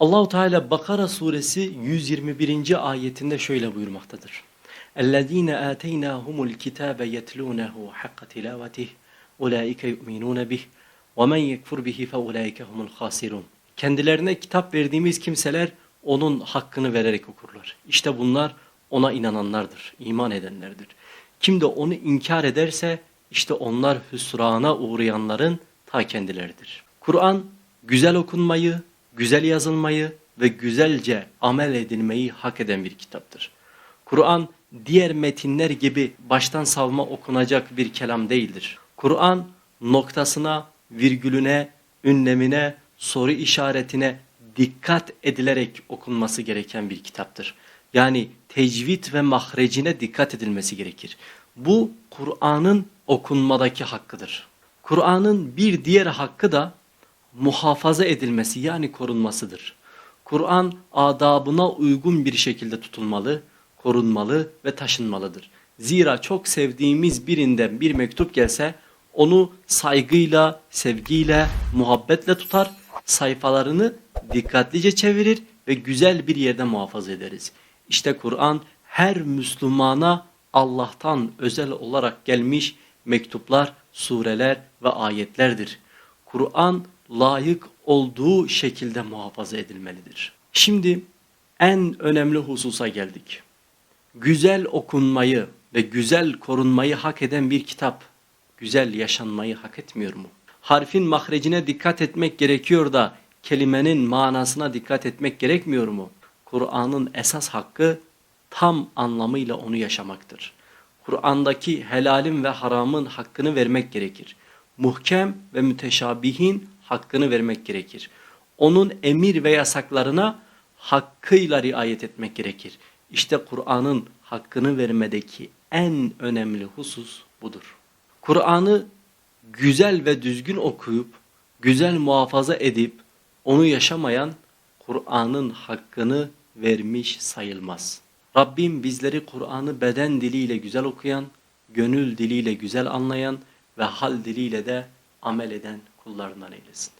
Allahu Teala Bakara suresi 121. ayetinde şöyle buyurmaktadır. اَلَّذ۪ينَ آتَيْنَاهُمُ الْكِتَابَ يَتْلُونَهُ حَقَّ تِلَاوَتِهِ اُولَٰئِكَ يُؤْمِنُونَ بِهِ وَمَنْ يَكْفُرْ بِهِ فَاُولَٰئِكَ هُمُ الْخَاسِرُونَ Kendilerine kitap verdiğimiz kimseler onun hakkını vererek okurlar. İşte bunlar ona inananlardır, iman edenlerdir. Kim de onu inkar ederse işte onlar hüsrana uğrayanların ta kendileridir. Kur'an güzel okunmayı, güzel yazılmayı ve güzelce amel edilmeyi hak eden bir kitaptır. Kur'an diğer metinler gibi baştan savma okunacak bir kelam değildir. Kur'an noktasına, virgülüne, ünlemine, soru işaretine dikkat edilerek okunması gereken bir kitaptır. Yani tecvid ve mahrecine dikkat edilmesi gerekir. Bu Kur'an'ın okunmadaki hakkıdır. Kur'an'ın bir diğer hakkı da muhafaza edilmesi yani korunmasıdır. Kur'an adabına uygun bir şekilde tutulmalı, korunmalı ve taşınmalıdır. Zira çok sevdiğimiz birinden bir mektup gelse onu saygıyla, sevgiyle, muhabbetle tutar, sayfalarını dikkatlice çevirir ve güzel bir yerde muhafaza ederiz. İşte Kur'an her Müslümana Allah'tan özel olarak gelmiş mektuplar, sureler ve ayetlerdir. Kur'an layık olduğu şekilde muhafaza edilmelidir. Şimdi en önemli hususa geldik. Güzel okunmayı ve güzel korunmayı hak eden bir kitap, güzel yaşanmayı hak etmiyor mu? Harfin mahrecine dikkat etmek gerekiyor da kelimenin manasına dikkat etmek gerekmiyor mu? Kur'an'ın esas hakkı tam anlamıyla onu yaşamaktır. Kur'an'daki helalin ve haramın hakkını vermek gerekir. Muhkem ve müteşabihin hakkını vermek gerekir. Onun emir ve yasaklarına hakkıyla riayet etmek gerekir. İşte Kur'an'ın hakkını vermedeki en önemli husus budur. Kur'an'ı güzel ve düzgün okuyup, güzel muhafaza edip, onu yaşamayan Kur'an'ın hakkını vermiş sayılmaz. Rabbim bizleri Kur'an'ı beden diliyle güzel okuyan, gönül diliyle güzel anlayan ve hal diliyle de amel eden kullarından eylesin.